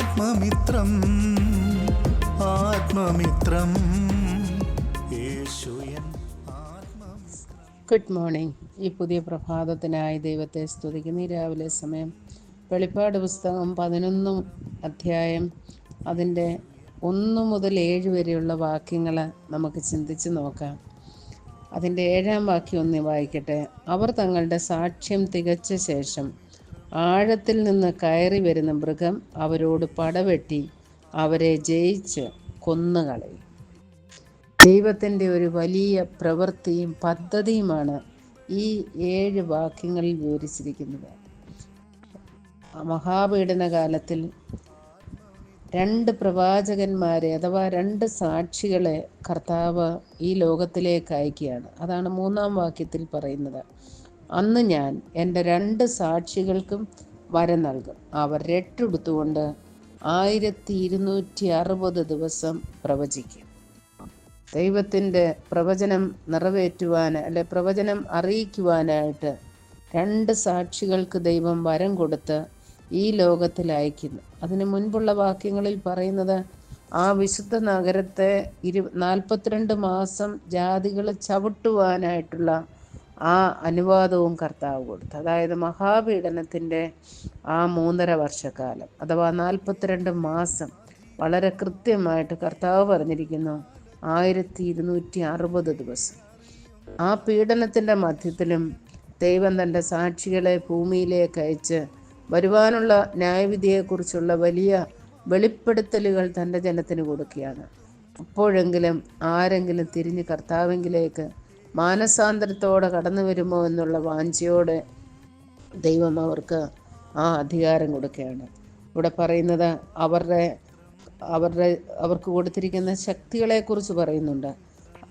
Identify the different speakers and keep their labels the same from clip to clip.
Speaker 1: ആത്മമിത്രം ആത്മമിത്രം.
Speaker 2: Good morning ഈ പുതിയ പ്രഭാതത്തിനായി ദൈവത്തെ സ്തുതിക്കുന്ന. ഈ രാവിലെ സമയം വെളിപ്പാട് പുസ്തകം പതിനൊന്നും അധ്യായം അതിന്റെ ഒന്ന് മുതൽ ഏഴ് വരെയുള്ള വാക്യങ്ങൾ നമുക്ക് ചിന്തിച്ച് നോക്കാം. അതിന്റെ ഏഴാം വാക്യം ഒന്ന് വായിക്കട്ടെ. അവർ തങ്ങളുടെ സാക്ഷ്യം തികച്ച ശേഷം ആഴത്തിൽ നിന്ന് കയറി വരുന്ന മൃഗം അവരോട് പടവെട്ടി അവരെ ജയിച്ച് കൊന്നുകളയും. ദൈവത്തിന്റെ ഒരു വലിയ പ്രവൃത്തിയും പദ്ധതിയുമാണ് ഈ ഏഴ് വാക്യങ്ങളിൽ വിവരിച്ചിരിക്കുന്നത്. മഹാപീഡന കാലത്തിൽ രണ്ട് പ്രവാചകന്മാരെ അഥവാ രണ്ട് സാക്ഷികളെ കർത്താവ് ഈ ലോകത്തിലേക്ക് അയക്കുകയാണ്. അതാണ് മൂന്നാം വാക്യത്തിൽ പറയുന്നത്. അന്ന് ഞാൻ എന്റെ രണ്ട് സാക്ഷികൾക്കും വരം നൽകും. അവർ രട്ടെടുത്തുകൊണ്ട് ആയിരത്തി ഇരുന്നൂറ്റി അറുപത് ദിവസം പ്രവചിക്കും. ദൈവത്തിന്റെ പ്രവചനം നിറവേറ്റുവാൻ അല്ലെ പ്രവചനം അറിയിക്കുവാനായിട്ട് രണ്ട് സാക്ഷികൾക്ക് ദൈവം വരം കൊടുത്ത് ഈ ലോകത്തിൽ അയക്കുന്നു. അതിന് മുൻപുള്ള വാക്യങ്ങളിൽ പറയുന്നത് ആ വിശുദ്ധ നഗരത്തെ ഇരു നാൽപ്പത്തിരണ്ട് മാസം ജാതികൾ ചവിട്ടുവാനായിട്ടുള്ള ആ അനുവാദവും കർത്താവ് കൊടുത്തു. അതായത് മഹാപീഡനത്തിന്റെ ആ മൂന്നര വർഷക്കാലം അഥവാ നാൽപ്പത്തിരണ്ട് മാസം വളരെ കൃത്യമായിട്ട് കർത്താവ് പറഞ്ഞിരിക്കുന്നു ആയിരത്തി ഇരുന്നൂറ്റി അറുപത് ദിവസം. ആ പീഡനത്തിന്റെ മധ്യത്തിലും ദൈവം തന്റെ സാക്ഷികളെ ഭൂമിയിലേക്ക് അയച്ച് വരുവാനുള്ള ന്യായവിധിയെക്കുറിച്ചുള്ള വലിയ വെളിപ്പെടുത്തലുകൾ തന്റെ ജനത്തിന് കൊടുക്കുകയാണ്. അപ്പോഴെങ്കിലും ആരെങ്കിലും തിരിഞ്ഞ് കർത്താവിങ്കിലേക്ക് മാനസാന്തരത്തോടെ കടന്നു വരുമോ എന്നുള്ള വാഞ്ചയോടെ ദൈവം അവർക്ക് ആ അധികാരം കൊടുക്കുകയാണ്. ഇവിടെ പറയുന്നത് അവരുടെ അവരുടെ അവർക്ക് കൊടുത്തിരിക്കുന്ന ശക്തികളെക്കുറിച്ച് പറയുന്നുണ്ട്.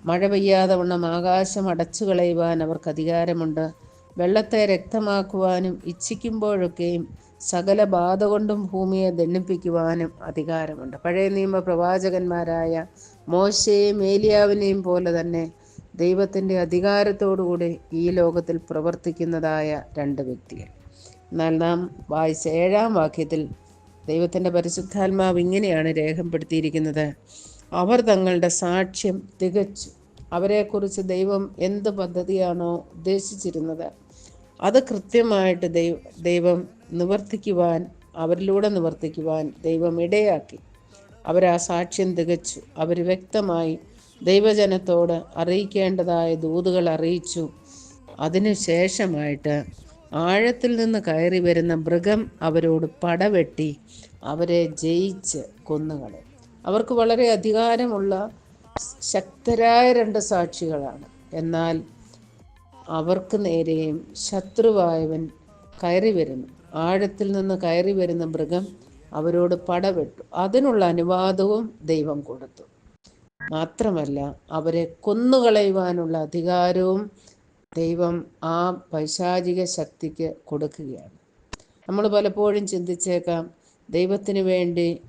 Speaker 2: മഴ പെയ്യാതെ വണ്ണം ആകാശം അടച്ചു കളയുവാൻ അവർക്ക് അധികാരമുണ്ട്. വെള്ളത്തെ രക്തമാക്കുവാനും ഇച്ഛിക്കുമ്പോഴൊക്കെയും സകല ബാധ കൊണ്ടും ഭൂമിയെ ദണ്ണിപ്പിക്കുവാനും അധികാരമുണ്ട്. പഴയ നിയമ പ്രവാചകന്മാരായ മോശയെയും ഏലിയാവിനെയും പോലെ തന്നെ ദൈവത്തിന്റെ അധികാരത്തോടുകൂടി ഈ ലോകത്തിൽ പ്രവർത്തിക്കുന്നതായ രണ്ട് വ്യക്തികൾ. എന്നാൽ നാം വായിച്ച ഏഴാം വാക്യത്തിൽ ദൈവത്തിന്റെ പരിശുദ്ധാത്മാവ് ഇങ്ങനെയാണ് രേഖപ്പെടുത്തിയിരിക്കുന്നത്. അവർ തങ്ങളുടെ സാക്ഷ്യം തികച്ചു. അവരെക്കുറിച്ച് ദൈവം എന്ത് പദ്ധതിയാണോ ഉദ്ദേശിച്ചിരുന്നത് അത് കൃത്യമായിട്ട് ദൈവ ദൈവം നിവർത്തിക്കുവാൻ അവരിലൂടെ നിവർത്തിക്കുവാൻ ദൈവം ഇടയാക്കി. അവർ ആ സാക്ഷ്യം തികച്ചു. അവർ വ്യക്തമായി ദൈവജനത്തോട് അറിയിക്കേണ്ടതായ ദൂതുകൾ അറിയിച്ചു. അതിനു ശേഷമായിട്ട് ആഴത്തിൽ നിന്ന് കയറി വരുന്ന മൃഗം അവരോട് പടവെട്ടി അവരെ ജയിച്ച് കൊന്നുകളെ അവർക്ക് വളരെ അധികാരമുള്ള ശക്തരായ രണ്ട് സാക്ഷികളാണ്. എന്നാൽ അവർക്ക് നേരെയും ശത്രുവായവൻ കയറി വരുന്നു. ആഴത്തിൽ നിന്ന് കയറി വരുന്ന മൃഗം അവരോട് പടവെട്ടു. അതിനുള്ള അനുവാദവും ദൈവം കൊടുത്തു. മാത്രമല്ല അവരെ കൊന്നുകളയുവാനുള്ള അധികാരവും ദൈവം ആ പൈശാചിക ശക്തിക്ക് കൊടുക്കുകയാണ്. നമ്മൾ പലപ്പോഴും ചിന്തിച്ചേക്കാം ദൈവത്തിന് വേണ്ടി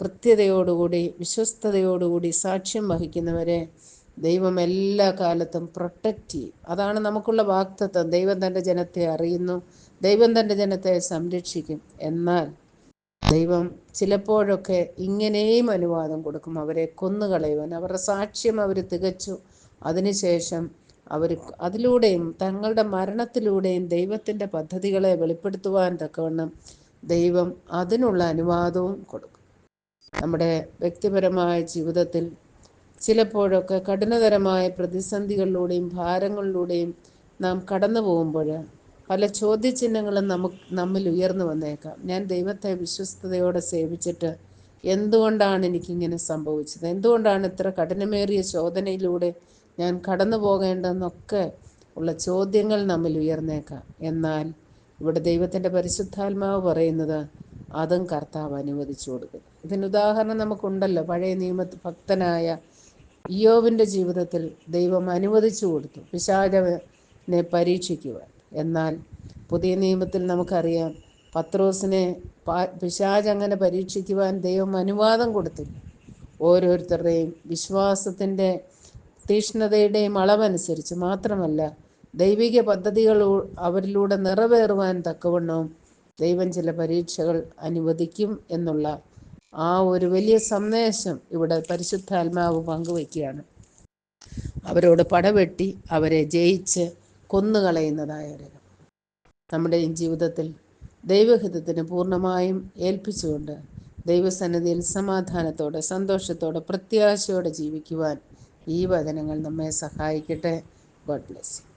Speaker 2: കൃത്യതയോടുകൂടി വിശ്വസ്തയോടുകൂടി സാക്ഷ്യം വഹിക്കുന്നവരെ ദൈവം എല്ലാ കാലത്തും പ്രൊട്ടക്റ്റ് ചെയ്യും. അതാണ് നമുക്കുള്ള വാക്തത്വം. ദൈവം തന്റെ ജനത്തെ അറിയുന്നു ദൈവം തന്റെ ജനത്തെ സംരക്ഷിക്കും. എന്നാൽ ദൈവം ചിലപ്പോഴൊക്കെ ഇങ്ങനെയും അനുവാദം കൊടുക്കും. അവരെ കൊന്നുകളയുവാൻ. അവരുടെ സാക്ഷ്യം അവർ തികച്ചു. അതിനുശേഷം അവർ അതിലൂടെയും തങ്ങളുടെ മരണത്തിലൂടെയും ദൈവത്തിന്റെ പദ്ധതികളെ വെളിപ്പെടുത്തുവാൻ തക്കവണ്ണം ദൈവം അതിനുള്ള അനുവാദവും കൊടുക്കും. നമ്മുടെ വ്യക്തിപരമായ ജീവിതത്തിൽ ചിലപ്പോഴൊക്കെ കഠിനതരമായ പ്രതിസന്ധികളിലൂടെയും ഭാരങ്ങളിലൂടെയും നാം കടന്നു പോകുമ്പോൾ പല ചോദ്യചിഹ്നങ്ങളും നമുക്ക് നമ്മിൽ ഉയർന്നു വന്നേക്കാം. ഞാൻ ദൈവത്തെ വിശ്വസ്തയോടെ സേവിച്ചിട്ട് എന്തുകൊണ്ടാണ് എനിക്കിങ്ങനെ സംഭവിച്ചത്? എന്തുകൊണ്ടാണ് ഇത്ര കഠിനമേറിയ ശോധനയിലൂടെ ഞാൻ കടന്നു പോകേണ്ടതെന്നൊക്കെ ഉള്ള ചോദ്യങ്ങൾ നമ്മിൽ ഉയർന്നേക്കാം. എന്നാൽ ഇവിടെ ദൈവത്തിന്റെ പരിശുദ്ധാത്മാവ് പറയുന്നത് അതും കർത്താവ് അനുവദിച്ചു കൊടുക്കും. ഇതിന് ഉദാഹരണം നമുക്കുണ്ടല്ലോ. പഴയ നിയമ ഭക്തനായ ഇയോവിന്റെ ജീവിതത്തിൽ ദൈവം അനുവദിച്ചു കൊടുത്തു. പിശാചനെ പരീക്ഷിക്കുവാൻ. എന്നാൽ പുതിയ നിയമത്തിൽ നമുക്കറിയാം പത്രോസിനെ പിശാജ് അങ്ങനെ പരീക്ഷിക്കുവാൻ ദൈവം അനുവാദം കൊടുത്തില്ല. ഓരോരുത്തരുടെയും വിശ്വാസത്തിന്റെ തീഷ്ണതയുടെയും അളവനുസരിച്ച് മാത്രമല്ല ദൈവിക പദ്ധതികൾ അവരിലൂടെ നിറവേറുവാൻ തക്കവണ്ണവും ദൈവം ചില പരീക്ഷകൾ അനുവദിക്കും എന്നുള്ള ആ ഒരു വലിയ സന്ദേശം ഇവിടെ പരിശുദ്ധാത്മാവ് പങ്കുവയ്ക്കുകയാണ്. അവരോട് പടവെട്ടി അവരെ ജയിച്ച് കൊന്നുകളയുന്നതായ ഒരു നമ്മുടെ ജീവിതത്തിൽ ദൈവഹിതത്തിന് പൂർണമായും ഏൽപ്പിച്ചുകൊണ്ട് ദൈവസന്നിധിയിൽ സമാധാനത്തോടെ സന്തോഷത്തോടെ പ്രത്യാശയോടെ ജീവിക്കുവാൻ ഈ വചനങ്ങൾ നമ്മെ സഹായിക്കട്ടെ. God bless